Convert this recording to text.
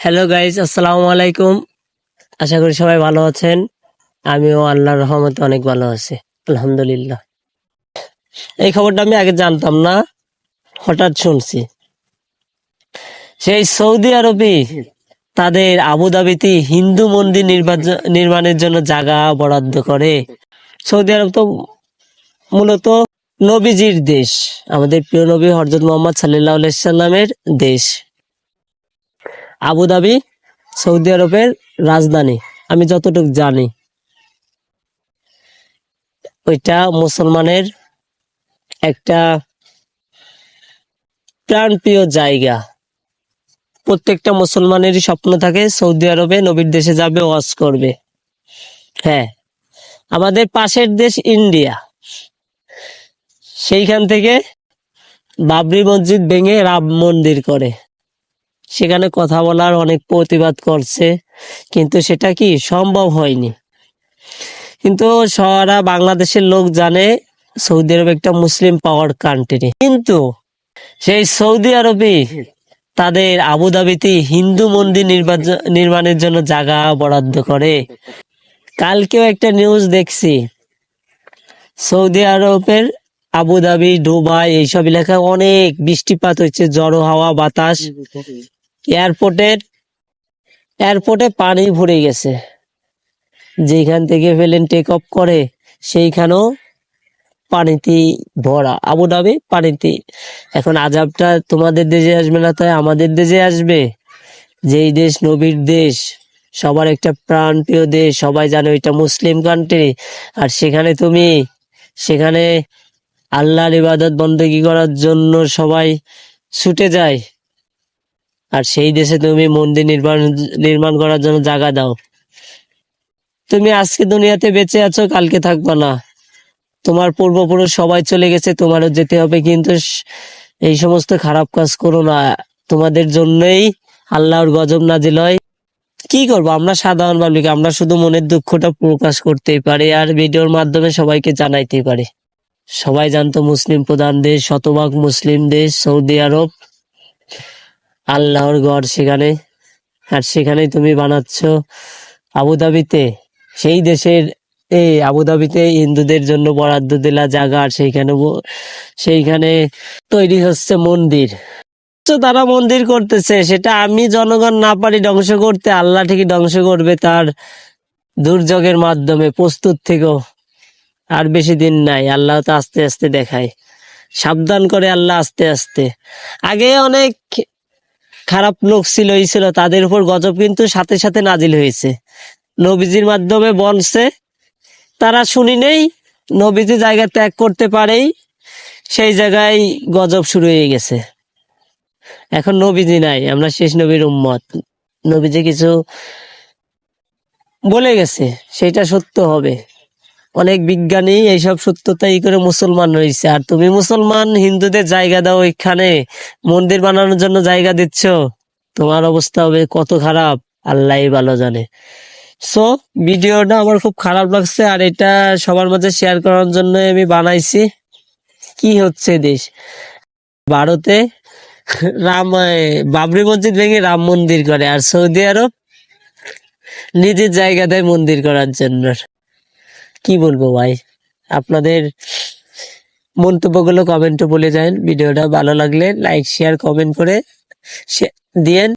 Hello guys আসসালামু আলাইকুম আশা করি সবাই ভালো আছেন। আমিও আল্লাহর রহমতে অনেক ভালো আছি। আলহামদুলিল্লাহ। এই খবরটা আমি আগে জানতাম না। হঠাৎ শুনছি। সেই সৌদি আরবে তাদের আবুধাবিতে হিন্দু মন্দির নির্মাণের জন্য জায়গা বরাদ্দ করে। সৌদি আরব তো মূলত নবীজির দেশ। আমাদের প্রিয় নবী হরজত মোহাম্মদ সাল্লাহ সাল্লামের দেশ। আবুধাবি সৌদি আরবের রাজধানী। আমি যতটুকু জানি, ওইটা মুসলমানের একটা প্রাণপ্রিয় জায়গা। প্রত্যেকটা মুসলমানেরই স্বপ্ন থাকে, সৌদি আরবে নবীর দেশে যাবে, ওয়াজ করবে। হ্যাঁ আমাদের পাশের দেশ ইন্ডিয়া। সেইখান থেকে বাবরি মসজিদ ভেঙে রাম মন্দির করে। সেখানে কথা বলার অনেক প্রতিবাদ করছে, কিন্তু সেটা কি সম্ভব হয়নি। কিন্তু সারা বাংলাদেশের লোক জানে সৌদি আরব একটা মুসলিম পাওয়ার কান্ট্রি। কিন্তু সেই সৌদি আরবে তাদের আবুধাবিতে হিন্দু মন্দির নির্মাণের জন্য জায়গা বরাদ্দ করে। কালকেও একটা নিউজ দেখছি, সৌদি আরবের আবুধাবি দুবাই এইসব এলাকায় অনেক বৃষ্টিপাত হচ্ছে জড়ো হাওয়া, বাতাস। এয়ারপোর্টের এয়ারপোর্টে পানি ভরে গেছে। যেখান থেকে প্লেন টেক অফ করে, সেইখানেও পানিতে ভরা। আবুধাবি পানিতে। এখন আজাবটা তোমাদের দেশে আসবে না, তাই আমাদের দেশে আসবে। যেই দেশ নবীর দেশ, সবার একটা প্রাণ প্রিয় দেশ, সবাই জানে ওইটা মুসলিম কান্ট্রি আর সেখানে তুমি, সেখানে আল্লাহর ইবাদত বন্দেগী করার জন্য সবাই ছুটে যায়। আর সেই দেশে তুমি মন্দির নির্মাণ নির্মাণ করার জন্য জায়গা দাও। তুমি আজকে দুনিয়াতে বেঁচে আছো, কালকে থাকবা না। তোমার পূর্বপুরুষ সবাই চলে গেছে, তোমারও যেতে হবে, কিন্তু এই সমস্ত খারাপ কাজ করো না। তোমাদের জন্যই আল্লাহর গজব নাজিল হয়। কি করব? আমরা সাধারণ পাবলিক আমরা শুধু মনের দুঃখটা প্রকাশ করতেই পারি, আর ভিডিওর মাধ্যমে সবাইকে জানাইতে পারি। সবাই জানতো মুসলিম প্রধান দেশ, শতভাগ মুসলিম দেশ, সৌদি আরব। আল্লাহর গড় সেখানে। আর সেখানেই তুমি বানাচ্ছ আবুধাবিতে। সেই দেশের এই আবুধাবিতে হিন্দুদের জন্য বরাদ্দ দিলা জায়গা আর সেইখানে সেইখানে তৈরি হচ্ছে মন্দির। তারা মন্দির করতেছে, সেটা আমি জনগণ না পারি ধ্বংস করতে, আল্লাহ ঠিকই ধ্বংস করবে তার দুর্যোগের মাধ্যমে প্রস্তুত থেকেও। আর বেশি দিন নাই, আল্লাহ তো আস্তে আস্তে দেখায়। সাবধান করে আল্লাহ আস্তে আস্তে। আগে অনেক খারাপ লোক ছিল এই ছিল, তাদের উপর গজব কিন্তু সাথে সাথে নাজিল হয়েছে। নবীজির মাধ্যমে বলছে তারা শুনি নেই, নবীজি জায়গা ত্যাগ করতে পারেই সেই জায়গায় গজব শুরু হয়ে গেছে। এখন নবীজি নাই, আমরা শেষ নবীর উম্মত। নবীজি কিছু বলে গেছে সেটা সত্য হবে। অনেক বিজ্ঞানী এইসব সত্যতাই করে মুসলমান রয়েছে। আর তুমি মুসলমান, হিন্দুদের জায়গা দাও এখানে। মন্দির বানানোর জন্য জায়গা দিচ্ছ। তোমার অবস্থা হবে কত খারাপ, আল্লাহ ভালো জানে। সো ভিডিওটা আমার খুব খারাপ লাগছে আর এটা সবার মাঝে শেয়ার করার জন্য আমি বানাইছি। কি হচ্ছে দেশ? ভারতে রাম বাবরি মসজিদ ভেঙে রাম মন্দির করে আর সৌদি আরব নিজের জায়গা দেয় মন্দির করার জন্য। কি বলব ভাই? আপনাদের মন্তব্যগুলো কমেন্টে বলে যান। ভিডিওটা ভালো লাগলে লাইক শেয়ার কমেন্ট করে দিয়েন